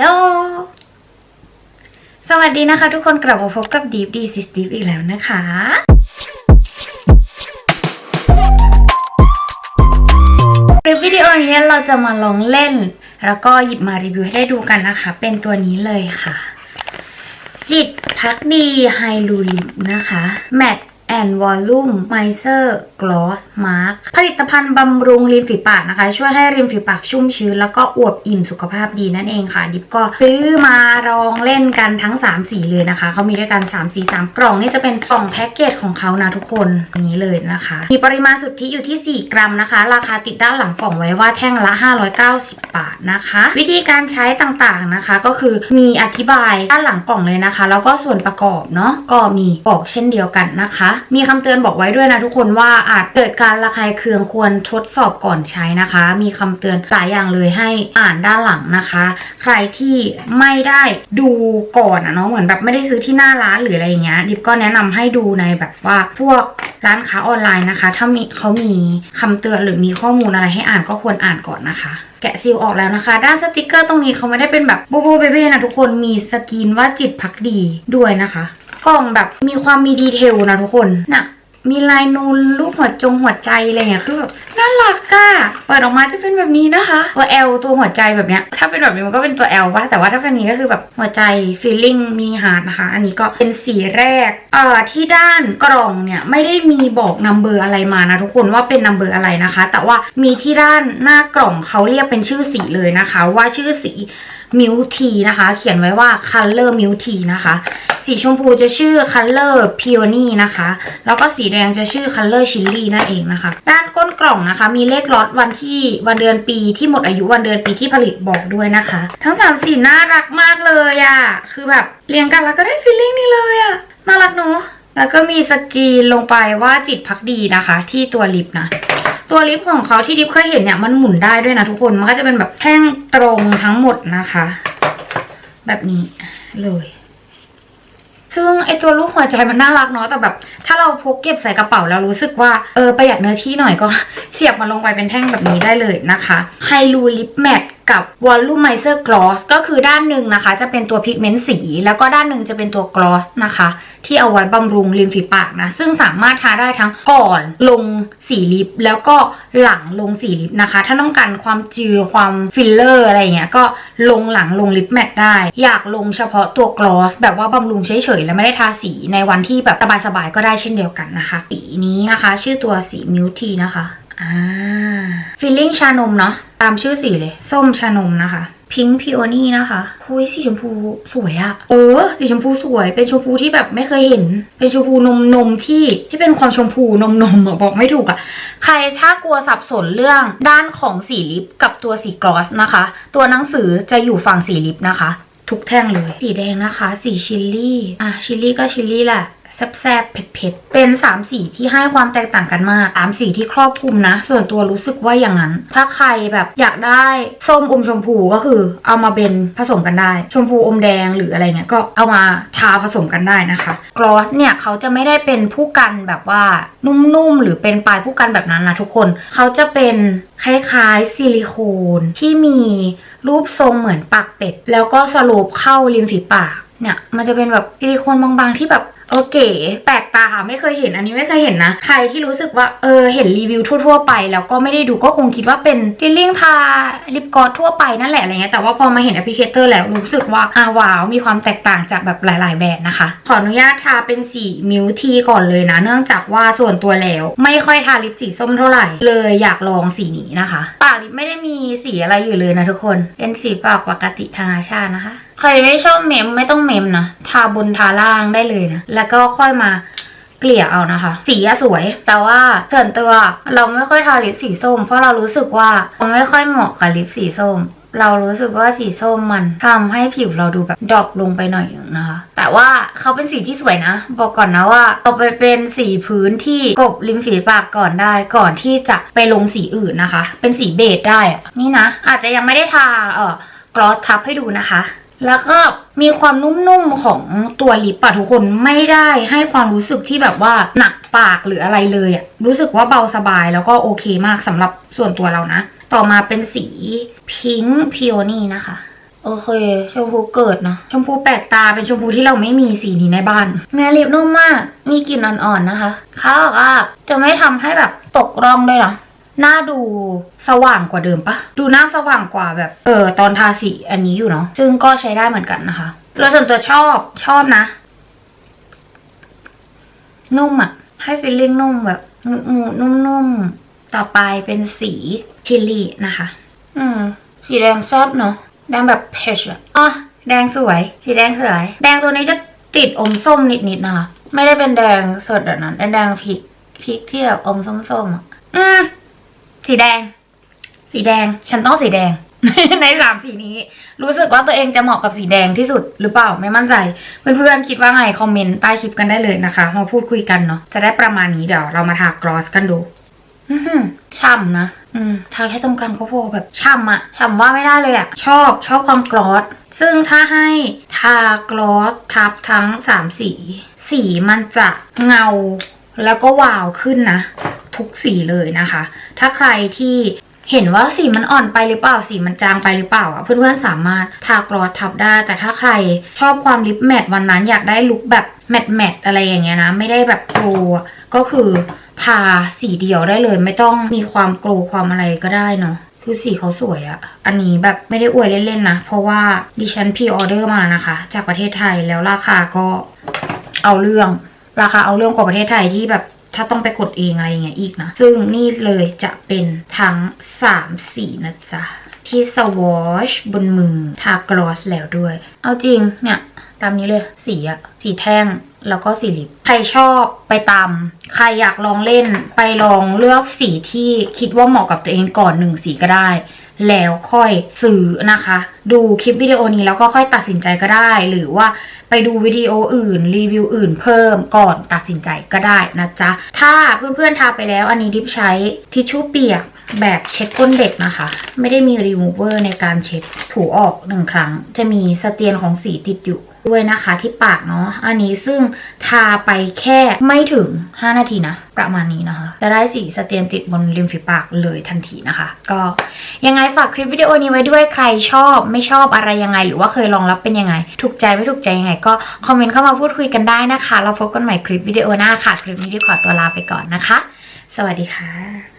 ฮัลโหลสวัสดีนะคะทุกคนกลับมาพบกับ Deep D Sis Deep อีกแล้วนะคะ คลิปวิดีโอนี้เราจะมาลองเล่น แล้วก็หยิบมารีวิวให้ได้ดูกันนะคะ เป็นตัวนี้เลยค่ะ จิตพักดีไฮลูลิปนะคะ Matte and Volume Miser Gloss Mask ผลิตภัณฑ์บำรุงริมฝีปากนะคะ ช่วยให้ริมฝีปากชุ่มชื้น แล้วก็อวบอิ่มสุขภาพดีนั่นเองค่ะ ดิบก็ซื้อมาลองเล่นกันทั้ง 3 สีเลยนะคะ เขามีด้วยกัน 3 สี 3 กล่องนี่จะเป็นกล่องแพ็กเกจของเขานะทุกคนอย่างนี้เลยนะคะ มีปริมาณสุทธิอยู่ที่ 4 กรัมนะคะ ราคาติดด้านหลังกล่องไว้ว่าแท่งละ 590 บาทนะคะ วิธีการใช้ต่างๆนะคะ ก็คือมีอธิบายด้านหลังกล่องเลยนะคะ แล้วก็ส่วนประกอบเนาะก็มีบอกเช่นเดียวกันนะคะมีคำเตือนบอกไว้ด้วยนะทุกคนว่าอาจเกิดการระคายเคืองควรทดสอบก่อนใช้นะคะ มีคำเตือนหลายอย่างเลยให้อ่านด้านหลังนะคะ ใครที่ไม่ได้ดูก่อนอะเนาะเหมือนแบบไม่ได้ซื้อที่หน้าร้านหรืออะไรอย่างเงี้ยดิบก็แนะนำให้ดูในแบบว่าพวกร้านค้าออนไลน์นะคะ ถ้ามีเขามีคำเตือนหรือมีข้อมูลอะไรให้อ่านก็ควรอ่านก่อนนะคะ แกะซีลออกแล้วนะคะ ด้านสติกเกอร์ตรงนี้เขาไม่ได้เป็นแบบโบโบเบเบ้นะทุกคนมีสกรีนว่าจิตพักดีด้วยนะคะ กล่องแบบมีความมีดีเทลนะทุกคนน่ะมีลายนูนรูปหัวจงหัวใจอะไรเงี้ยคือแบบน่ารักอะเปิดออกมาจะเป็นแบบนี้นะคะตัว L ตัวหัวใจแบบเนี้ยถ้าเป็นแบบนี้มันก็เป็นตัว L ปะแต่ว่าถ้าเป็นนี้ก็คือแบบหัวใจ feeling มีฮาร์ดนะคะ อันนี้ก็เป็นสีแรกเอ่อที่ด้านกล่องเนี่ยไม่ได้มีบอกนัมเบอร์อะไรมานะทุกคนว่าเป็นนัมเบอร์อะไรนะคะ แต่ว่ามีที่ด้านหน้ากล่องเขาเรียกเป็นชื่อสีเลยนะคะ ว่าชื่อสี มิวทีนะคะ เขียนไว้ว่า color มิวทีนะคะ สีชมพูจะชื่อ color peony นะคะ แล้วก็สีแดงจะชื่อ color chilly นั่นเองนะคะ ด้านก้นกล่องนะคะ มีเลขล็อตวันที่วันเดือนปีที่หมดอายุวันเดือนปีที่ผลิตบอกด้วยนะคะ ทั้งสามสีน่ารักมากเลยอะ่ะ คือแบบเรียงกันแล้วก็ได้ feeling นี้เลยอะ่ะ น่ารักเนอะแล้วก็มีสกรีนลงไปว่าจิตพักดีนะคะ ที่ตัวลิปนะ ตัวลิปของเขาที่ดิฟเคยเห็นเนี่ยมันหมุนได้ด้วยนะทุกคนมันก็จะเป็นแบบแท่งตรงทั้งหมดนะคะ แบบนี้เลย ซึ่งไอตัวรูปหัวใจมันน่ารักเนาะแต่แบบ ถ้าเราพกเก็บใส่กระเป๋าแล้วรู้สึกว่าเออประหยัดเนื้อที่หน่อยก็เสียบมันลงไปเป็นแท่งแบบนี้ได้เลยนะคะไฮลูลิปแมท กับวอลลุ่มไมเซอร์กลอสก็คือด้านหนึ่งนะคะ จะเป็นตัวพิกเมนต์สี แล้วก็ด้านหนึ่งจะเป็นตัวกลอสนะคะ ที่เอาไว้บำรุงริมฝีปากนะ ซึ่งสามารถทาได้ทั้งก่อนลงสีลิป แล้วก็หลังลงสีลิปนะคะ ถ้าต้องการความจือความฟิลเลอร์อะไรเงี้ยก็ลงหลังลงลิปแมทได้ อยากลงเฉพาะตัวกลอสแบบว่าบำรุงเฉยๆ แล้วไม่ได้ทาสีในวันที่แบบสบายๆก็ได้เช่นเดียวกันนะคะ สีนี้นะคะ ชื่อตัวสีมิวทีนะคะอ่าฟิลลิ่งชานมเนาะ ตามชื่อสีเลย ส้มชานมนะคะ พิงค์พิโอนี่นะคะคุยสีชมพูสวยอะเออ สีชมพูสวย เป็นชมพูที่แบบไม่เคยเห็น เป็นชมพูนมนมที่ที่เป็นความชมพูนมนมอะบอกไม่ถูกอะใครถ้ากลัวสับสนเรื่องด้านของสีลิปกับตัวสีกลอสนะคะ ตัวหนังสือจะอยู่ฝั่งสีลิปนะคะ ทุกแท่งเลย สีแดงนะคะ สีชิลลี่ อะ ชิลลี่ก็ชิลลี่แหละ แซ่บๆเผ็ดๆ เป็นสามสีที่ให้ความแตกต่างกันมากสามสีที่ครอบคลุมนะ ส่วนตัวรู้สึกว่าอย่างนั้น ถ้าใครแบบอยากได้ส้มอมชมพูก็คือ เอามาเป็นผสมกันได้ ชมพูอมแดงหรืออะไรเงี้ยก็เอามาทาผสมกันได้นะคะกลอสเนี่ยเขาจะไม่ได้เป็นผู้กันแบบว่านุ่มๆหรือเป็นปลายผู้กันแบบนั้นนะทุกคนเขาจะเป็นคล้ายๆซิลิโคนที่มีรูปทรงเหมือนปากเป็ด แล้วก็สโลปเข้าริมฝีปากเนี่ยมันจะเป็นแบบซิลิโคนบางๆที่แบบ โอเคแปลกตาค่ะไม่เคยเห็นอันนี้ไม่เคยเห็นนะ ใครที่รู้สึกว่าเออเห็นรีวิวทั่ว ๆ ไป แล้วก็ไม่ได้ดูก็คงคิดว่าเป็นฟิลลิ่งทาลิปกลอสทั่วไปนั่นแหละอะไรเงี้ยแต่ว่าพอมาเห็นแอปพลิเคเตอร์แล้วรู้สึกว่าอ้าวว้าวมีความแตกต่างจากแบบหลาย ๆ แบรนด์นะคะ ขออนุญาตทาเป็นสีมิวทีก่อนเลยนะ เนื่องจากว่าส่วนตัวแล้ว ไม่ค่อยทาลิปสีส้มเท่าไหร่ เลยอยากลองสีนี้นะคะ ปากลิปไม่ได้มีสีอะไรอยู่เลยนะทุกคนเป็นสีปากปกติธรรมชาตินะคะ ใครไม่ชอบเมมไม่ต้องเมมนะทาบนทาล่างได้เลยนะแล้วก็ค่อยมาเกลี่ยเอานะคะ สีสวย แต่ว่าส่วนตัวเราไม่ค่อยทาลิปสีส้ม เพราะเรารู้สึกว่ามันไม่ค่อยเหมาะกับลิปสีส้ม เรารู้สึกว่าสีส้มมันทำให้ผิวเราดูแบบดรอปลงไปหน่อยนึงนะคะ แต่ว่าเขาเป็นสีที่สวยนะ บอกก่อนนะว่าเอาไปเป็นสีพื้นที่กบริมฝีปากก่อนได้ ก่อนที่จะไปลงสีอื่นนะคะ เป็นสีเบจได้นี่นะอาจจะยังไม่ได้ทาเออกลอสทับให้ดูนะคะ แล้วก็มีความนุ่มๆของตัวลิปอะทุกคนไม่ได้ให้ความรู้สึกที่แบบว่าหนักปากหรืออะไรเลยอะรู้สึกว่าเบาสบายแล้วก็โอเคมากสำหรับส่วนตัวเรานะ ต่อมาเป็นสีพิงค์พิโอนี่นะคะโโอเค ชมพูเกิดเนอะชมพูแปลกตาเป็นชมพูที่เราไม่มีสีนี้ในบ้านเนื้อลิปนุ่มมาก มีกลิ่นอ่อนๆนะคะเขาบอกว่าจะไม่ทำให้แบบตกร่องด้วยเหรอ หน้าดูสว่างกว่าเดิมปะดูหน้าสว่างกว่าแบบ เออตอนทาสีอันนี้อยู่เนาะซึ่งก็ใช้ได้เหมือนกันนะคะแล้วส่วนตัวชอบชอบนะ นุ่มอะให้ฟีลลิ่งนุ่มแบบมูนุ่มๆต่อไปเป็นสีชิลลี่นะคะ อืม สีแดงซอบเนาะแดงแบบเพชอะอ๋อแดงสวย สีแดงสวย แดงตัวนี้จะติดอมส้มนิดๆนะคะ ไม่ได้เป็นแดงสดแบบนั้นเป็นแดงพริกพริกที่แบบอมส้มๆอะอืม สีแดง สีแดง ฉันต้องสีแดง ในสามสีนี้ รู้สึกว่าตัวเองจะเหมาะกับสีแดงที่สุดหรือเปล่าไม่มั่นใจ เพื่อนๆคิดว่าไงคอมเมนต์ใต้คลิปกันได้เลยนะคะ มาพูดคุยกันเนาะจะได้ประมาณนี้เดี๋ยวเรามาทากรอสกันดูอื้อหือฉ่ำนะอืมทาแค่ตรงกลางก็พอแบบฉ่ำอะฉ่ำว่าไม่ได้เลยอะชอบชอบความกรอสซึ่งถ้าให้ทากรอสทับทั้งสามสี สีมันจะเงาแล้วก็วาวขึ้นนะ ทุกสีเลยนะคะ ถ้าใครที่เห็นว่าสีมันอ่อนไปหรือเปล่าสีมันจางไปหรือเปล่าอะเพื่อนๆสามารถทากรอทับได้ แต่ถ้าใครชอบความลิปแมทวันนั้นอยากได้ลุคแบบแมทแมทอะไรอย่างเงี้ยนะ ไม่ได้แบบโกลก็คือทาสีเดียวได้เลยไม่ต้องมีความโกลความอะไรก็ได้เนาะคือสีเขาสวยอะ อันนี้แบบไม่ได้อวยเล่นๆนะ เพราะว่าดิฉันพีออเดอร์มานะคะ จากประเทศไทยแล้วราคาก็เอาเรื่อง ราคาเอาเรื่องกว่าประเทศไทยที่แบบ ถ้าต้องไปกดเองอะไรอย่างเงี้ยอีกนะ ซึ่งนี่เลยจะเป็นทั้ง 3 สีนะจ๊ะ ที่สวอชบนมือทากลอสแล้วด้วย เอาจริงเนี่ยตามนี้เลยสีอะสีแท่งแล้วก็สีลิปใครชอบไปตาม ใครอยากลองเล่นไปลองเลือกสีที่คิดว่าเหมาะกับตัวเองก่อนหนึ่งสีก็ได้ แล้วค่อยซื้อนะคะ ดูคลิปวิดีโอนี้แล้วก็ค่อยตัดสินใจก็ได้ หรือว่าไปดูวิดีโออื่นรีวิวอื่นเพิ่มก่อนตัดสินใจก็ได้นะจ๊ะ ถ้าเพื่อนๆทาไปแล้วอันนี้ดิฟใช้ทิชชู่เปียก แบบเช็ดก้นเด็กนะคะ ไม่ได้มีรีมูเวอร์ในการเช็ดถูออกหนึ่งครั้ง จะมีสเตียนของสีติดอยู่ด้วยนะคะที่ปากเนาะอันนี้ซึ่งทาไปแค่ไม่ถึง 5 นาทีนะ ประมาณนี้นะคะ จะได้สีสเตียนติดบนริมฝีปากเลยทันทีนะคะ ก็ยังไงฝากคลิปวิดีโอนี้ไว้ด้วยใครชอบไม่ชอบอะไรยังไง หรือว่าเคยลองรับเป็นยังไง ถูกใจไม่ถูกใจยังไง ก็คอมเมนต์เข้ามาพูดคุยกันได้นะคะ เราพบกันใหม่คลิปวิดีโอหน้าค่ะ คลิปนี้ที่ขอตัวลาไปก่อนนะคะ สวัสดีค่ะ